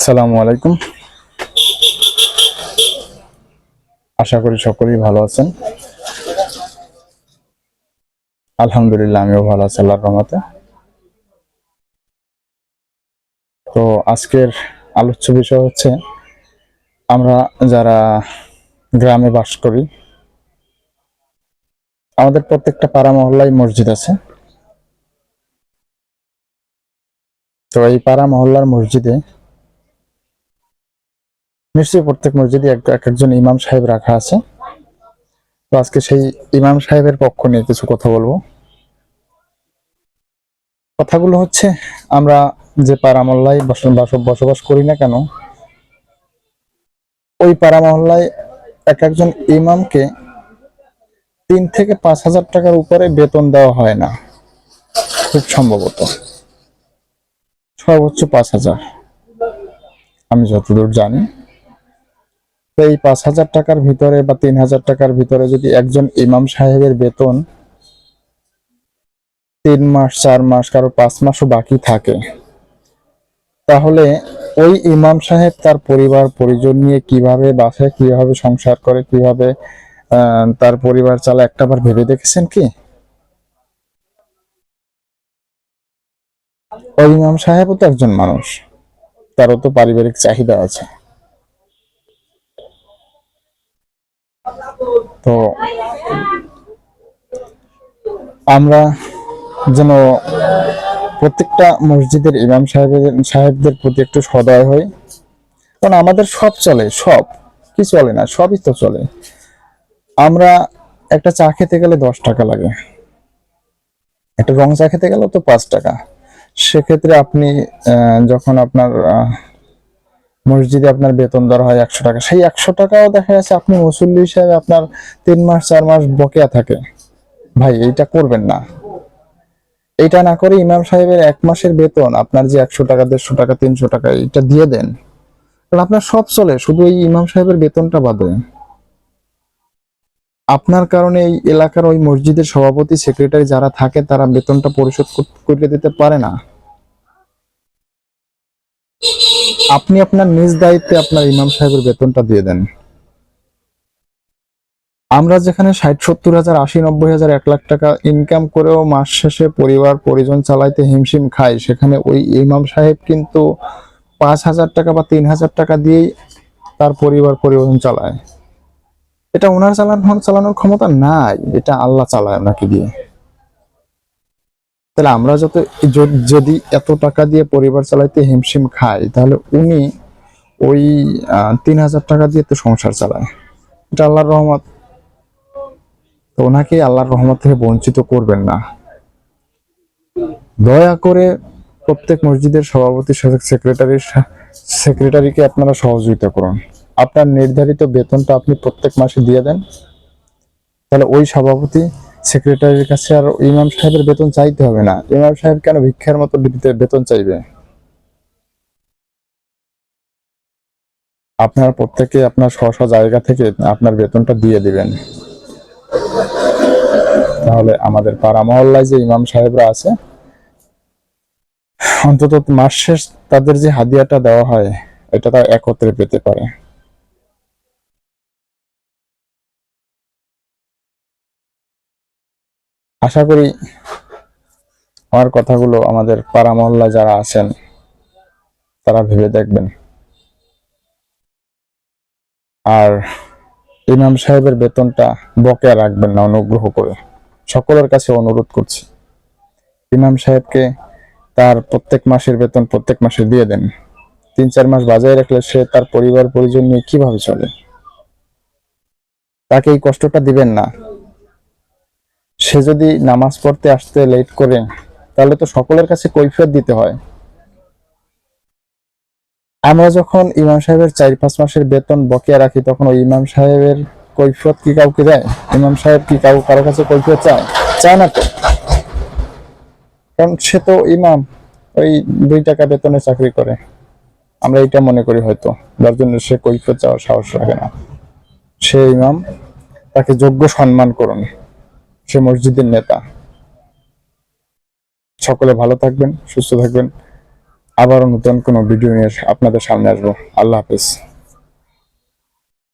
আসসালামু আলাইকুম। আশা করি সকলেই ভালো আছেন। আলহামদুলিল্লাহ, আমিও ভালো আছি, আল্লাহর রহমতে। তো আজকের আলোচ্য বিষয় হচ্ছে, আমরা যারা গ্রামে বাস করি, আমাদের প্রত্যেকটা পাড়া মহল্লায় মসজিদ আছে। তো এই পাড়া মহল্লার মসজিদে নিশ্চয়ই প্রত্যেক মসজিদে এক এক একজন ইমাম সাহেব রাখা আছে। তো আজকে সেই ইমাম সাহেবের পক্ষ নিয়ে কিছু কথা বলব। কথাগুলো হচ্ছে, আমরা যে পাড়া মহল্লায় বাস- বসবাস করি না কেন, ওই পাড়া মহল্লায় এক একজন ইমামকে তিন থেকে পাঁচ হাজার টাকার উপরে বেতন দেওয়া হয় না। খুব সম্ভবত। সর্বোচ্চ পাঁচ হাজার। আমি যতদূর জানি। এই পাঁচ হাজার টাকার ভিতরে বা তিন হাজার টাকার ভিতরে যদি একজন ইমাম সাহেবের বেতন তিন মাস, চার মাস, কারও পাঁচ মাসও বাকি থাকে, তাহলে ওই ইমাম সাহেব তার পরিবার, পরিজন নিয়ে কীভাবে বাসে কীভাবে সংসার করে, কীভাবে তার পরিবার চালা একটাবার ভেবে দেখেছেন কি? ওই ইমাম সাহেবও তো একজন মানুষ, তারও তো পারিবারিক চাহিদা আছে। তো আমরা যেন প্রত্যেকটা মসজিদের ইমাম সাহেবের, সাহেবদের প্রতি একটু সদয় হই। কারণ আমাদের সব চলে, সব। কি চলে না, সবই তো চলে। আমরা একটা চা খেতে গেলে দশ টাকা লাগে। একটা রং চা খেতে গেলেও তো পাঁচ টাকা। সেক্ষেত্রে আপনি যখন আপনার মসজিদে আপনার বেতন দর হয় একশো টাকা। সেই একশো টাকাও দেখা যাচ্ছে আপনি মুসল্লি হিসাবে আপনার তিন মাস, চার মাস বকেয়া থাকে। ভাই, এইটা করবেন না। এটা না করে ইমাম সাহেবের এক মাসের বেতন, আপনার যে একশো টাকা, দেড়শো টাকা, তিনশো টাকা এটা দিয়ে দেন। কারণ আপনার সব চলে, শুধু এই ইমাম সাহেবের বেতনটা বাদে। আপনার কারণে এই এলাকার ওই মসজিদের সভাপতি, সেক্রেটারি যারা থাকে, তারা বেতনটা পরিশোধ করে দিতে পারে না। আপনি আপনার নিজ দায়িত্বে আপনার ইমাম সাহেবের বেতনটা দিয়ে দেন। আমরা যেখানে ষাট, সত্তর হাজার, আশি, নব্বই হাজার, এক লাখ টাকা ইনকাম করেও মাস শেষে পরিবার, পরিজন চালাইতে হিমশিম খাই, সেখানে ওই ইমাম সাহেব কিন্তু পাঁচ হাজার টাকা বা তিন হাজার টাকা দিয়েই তার পরিবার, পরিজন চালায়। এটা ওনার চালানোর চালানোর ক্ষমতা নাই, এটা আল্লাহ চালায় ওনাকে দিয়ে। তাহলে আমরা যত যদি এত টাকা দিয়ে পরিবার চালাইতে হিমশিম খাই, তাহলে উনি ওই তিন হাজার টাকা দিয়ে তো সংসার চালায়। এটা আল্লাহর রহমত। তো ওনাকে আল্লাহর রহমত থেকে বঞ্চিত করবেন না। দয়া করে প্রত্যেক মসজিদের সভাপতি সেক্রেটারির সেক্রেটারিকে আপনারা সহযোগিতা করুন। আপনার নির্ধারিত বেতনটা আপনি প্রত্যেক মাসে দিয়ে দেন। তাহলে ওই সভাপতি সেক্রেটারির কাছে আর ইমাম সাহেবের বেতন চাইতে হবে না। ইমাম সাহেব কেন ভিক্ষার মতো বেতন চাইবে? আপনার প্রত্যেকে আপনার স্ব স্ব জায়গা থেকে আপনার বেতনটা দিয়ে দিবেন। তাহলে আমাদের পাড়া মহল্লায় যে ইমাম সাহেবরা আছে, অন্তত মাস শেষ তাদের যে হাদিয়াটা দেওয়া হয়, এটা তারা একত্রে পেতে পারে। আশা করি আমার কথাগুলো আমাদের পাড়া মহল্লায় যারা আছেন, তারা ভেবে দেখবেন। আর ইমাম সাহেবের বেতনটা বকেয়া রাখবেন না, অনুগ্রহ করে। সকলের কাছে অনুরোধ করছি, ইমাম সাহেবকে তার প্রত্যেক মাসের বেতন প্রত্যেক মাসে দিয়ে দেন। তিন চার মাস বাজায় রাখলে সে তার পরিবার পরিজন নিয়ে কীভাবে চলে? তাকে এই কষ্টটা দিবেন না। সে যদি নামাজ পড়তে আসতে লেট করে, তাহলে তো সকলের কাছে কৈফিয়ত দিতে হয়। আমরা যখন ইমাম সাহেবের চার পাঁচ মাসের বেতন বকেয়া রাখি, তখন ওই ইমাম সাহেবের কৈফিয়ত কি কাউকে দেয়? ইমাম সাহেব কি কাউ, কারও কাছে কৈফিয়ত চায়? চায় না তো। কারণ সে তো ইমাম, ওই দুই টাকা বেতনে চাকরি করে। আমরা এটা মনে করি হয়তো, যার জন্য সে কৈফিয়ত চাওয়ার সাহস রাখে না। সে ইমাম, তাকে যোগ্য সম্মান করুন। সে মসজিদের নেতা। সকলে ভালো থাকবেন, সুস্থ থাকবেন। আবারও নতুন কোনো ভিডিও নিয়ে আপনাদের সামনে আসব। আল্লাহ হাফেজ।